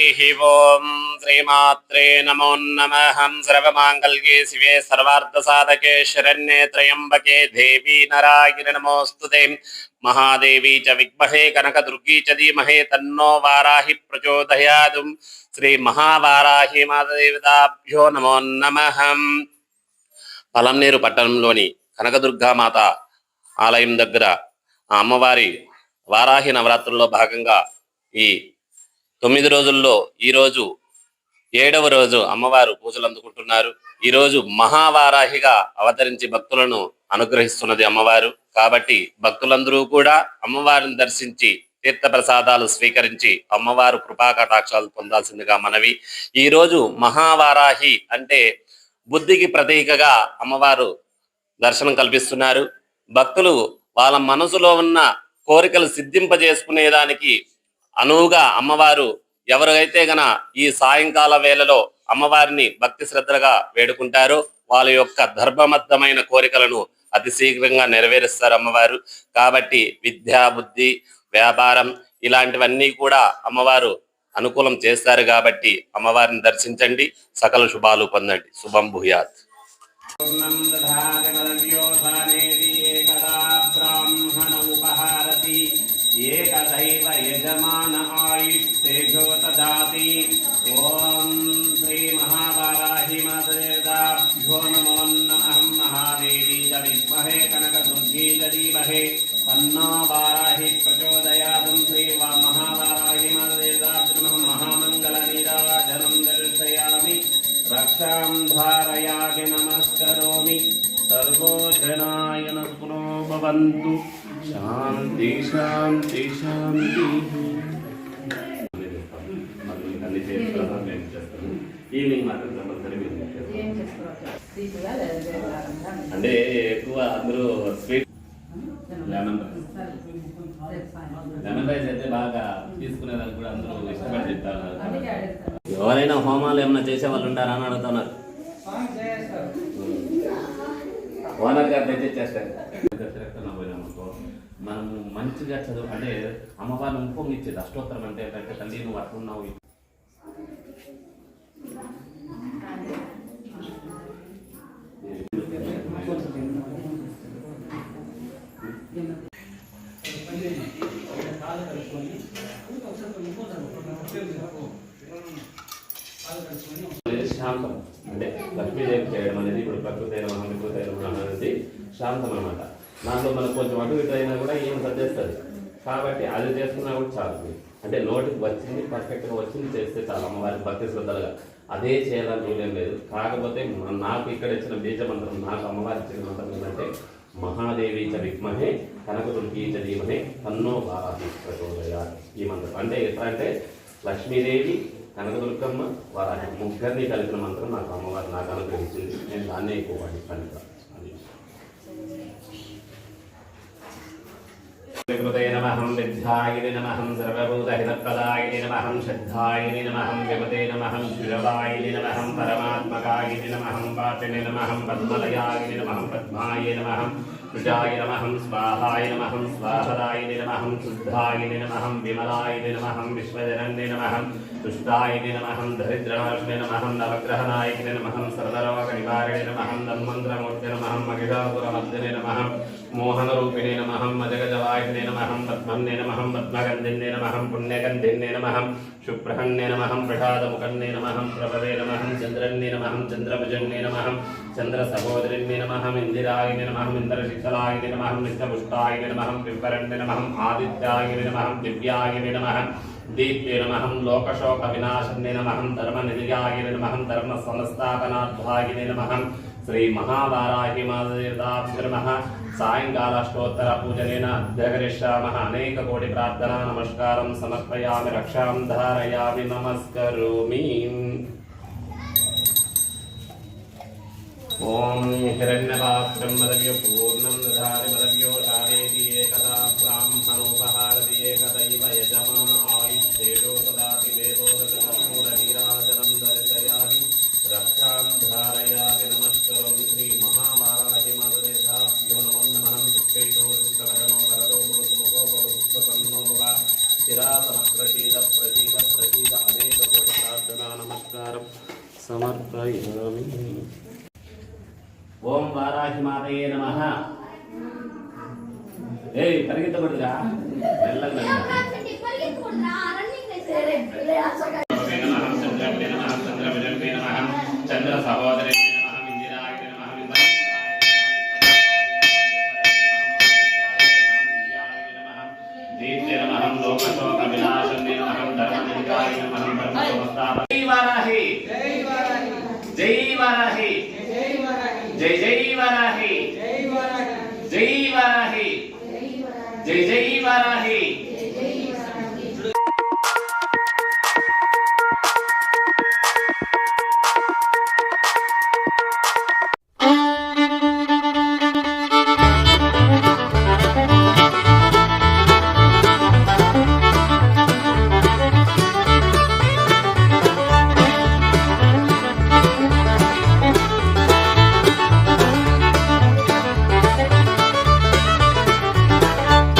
ఓం శ్రీమాత్రే నమో నమః సర్వమాంగళ్యే శివే సర్వార్థసాధకే శరణ్యే త్రయంబకే దేవీ నారాయణ నమోస్తుతే మహాదేవి చ విద్మహే కనకదుర్గీ చ ధీమహే తన్నో వారాహి ప్రచోదయాదు. శ్రీ మహావారాహి మాతదేవతాభ్యో నమో నమః. పలంనేరు పట్టణంలోని కనకదుర్గామాత ఆలయం దగ్గర అమ్మవారి వారాహి నవరాత్రుల్లో భాగంగా ఈ తొమ్మిది రోజుల్లో ఈ రోజు ఏడవ రోజు అమ్మవారు పూజలు అందుకుంటున్నారు. ఈ రోజు మహావారాహిగా అవతరించి భక్తులను అనుగ్రహిస్తున్నది అమ్మవారు. కాబట్టి భక్తులందరూ కూడా అమ్మవారిని దర్శించి తీర్థ ప్రసాదాలు స్వీకరించి అమ్మవారు కృపా కటాక్షాలు పొందాల్సిందిగా మనవి. ఈ రోజు మహావారాహి అంటే బుద్ధికి ప్రతీకగా అమ్మవారు దర్శనం కల్పిస్తున్నారు. భక్తులు వాళ్ళ మనసులో ఉన్న కోరికలు సిద్ధింపజేసుకునేదానికి అనువుగా అమ్మవారు ఎవరైతే గన ఈ సాయంకాల వేళలో అమ్మవారిని భక్తి శ్రద్ధలుగా వేడుకుంటారో వాళ్ళ యొక్క ధర్మబద్ధమైన కోరికలను అతి శీఘ్రంగా నెరవేరుస్తారు అమ్మవారు. కాబట్టి విద్యా బుద్ధి వ్యాపారం ఇలాంటివన్నీ కూడా అమ్మవారు అనుకూలం చేస్తారు కాబట్టి అమ్మవారిని దర్శించండి. సకల శుభాలు పొందండి. శుభం భూయాత్. నమస్కరోమి సర్వో జనాయ నస్పునో భవంతు శాంతి శాంతి శాంతి ఈవినింగ్ మాత్రం కంపల్సరీ? అంటే ఎక్కువ అందరూ స్వీట్ లెమన్ సాయంత్రం. లెమన్ రైస్ అయితే బాగా తీసుకునేదానికి కూడా అందరూ ఇష్టపడి చెప్తారు. ఎవరైనా హోమాలు ఏమైనా చేసే వాళ్ళు ఉంటారా అని అడుగుతున్నారు. ఓనర్ గారు తెచ్చేస్తారు మనం మంచిగా చదువు అంటే అమ్మవారిని ఉప్పొంగిచ్చేది అష్టోత్తరం అంటే ఏంటంటే తల్లి నువ్వు అట్లున్నావు అనేది శాంతం అంటే లక్ష్మీదేవి చేయడం అనేది ఇప్పుడు ప్రకృతి అయిన మహా వికృతి అయిన అనేది శాంతం అనమాట దాంట్లో మనకు కొంచెం అటు ఇటు అయినా కూడా ఏం సర్దేస్తుంది కాబట్టి అది చేసుకున్నా కూడా చాలు. అంటే నోటికి వచ్చింది పర్ఫెక్ట్గా వచ్చింది చేస్తే చాలు. అమ్మవారి భక్తి శ్రద్ధలుగా. అదే చేయాలని రూల్ లేదు. కాకపోతే నాకు ఇక్కడ ఇచ్చిన బీజ మంత్రం నాకు అమ్మవారి ఇచ్చిన మంత్రం ఏంటంటే మహాదేవి చ విద్మహే కనకదుర్గీ చ ధీమహే తన్నో వారాహి ఈ మంత్రం. అంటే ఎట్లా అంటే లక్ష్మీదేవి కనకదుర్గమ్మ వారి ముగ్గురిని కలిపిన మంత్రం నాకు అమ్మవారు నాకు అనుగ్రహించింది నేను దాన్నే ఎక్కువ వాడిస్తాను ఇక్కడ. అది వికృతే నమః విద్యాయిని నమః సర్వభూతహితప్రదాయిని నమః శ్రద్ధాయిని నమః విమతే నమః శిరవాయిని నమః పరమాత్మకాయిని నమః వాచిని నమః పద్మలయాయిని నమః పద్మాయ నమః సుజాయ నమః స్వాహాయ నమః స్వాహదాయిని నమః శుద్ధాయిని నమః విమలాయిని నమః విశ్వజనన్య నమః తుష్టాయిని నమః దరిద్రవర్షిణి నమః నవగ్రహనాయకిని నమః సర్వరోగ నివారిణి నమః తన్మంత్రమూర్తి నమః మహిషాసురమర్దిని నమః మోహనరూపిణి నమః మజగజవాహిని నమః పద్మన్య నమః పద్మగంధిన్య నమహం పుణ్యగంధిన్య నమః శుభ్రహన్య నమః ప్రసాదముఖన్య నమహం ప్రభవే నమః చంద్రన్య నమహం చంద్రభుజన్య నమః చంద్రసహోదరిన్య నమహం ఇందిరాయని నమః ఇంద్రశిఖలాయని నమః నిత్యపుష్టాయని నమహం పిప్పరణ్య నమః ఆదిత్యాయని నమః దివ్యాయని నమహం దీప్యే నమహం లోకశోక వినాశన్య నమః ధర్మనిధియాయని నమహం ధర్మ సంస్థాపనార్థాయని నమహం శ్రీ మహావారాహి మాదేవతాభ్యర్మః సాయంకాల అష్టోత్తర పూజనేన అభ్యగరిష్యామः అనేక కోటి ప్రార్థనా నమస్కారం సమర్పయామి రక్షాం ధారయామి నమస్కరోమి. ఓం హిరణ్యపాత్రం మదవ్య పూర్ణం దధారి మదవ్యో దారేది ఏకదా బ్రాహ్మణోపహారది ఏకదైవ యజమాన. సమర్పయామి ఓం వారాహి మాతయే నమ ఏ నమః చంద్ర సహోదరే నమః ఇందిరాయ నమః దీప్తే నమః లోకశోక వినాశనే నమః ధర్మనికాయ నమః పరమోస్తాప జై వారాహి జై వారాహి జై జై వారాహి. జై వారాహి. జై వారాహి.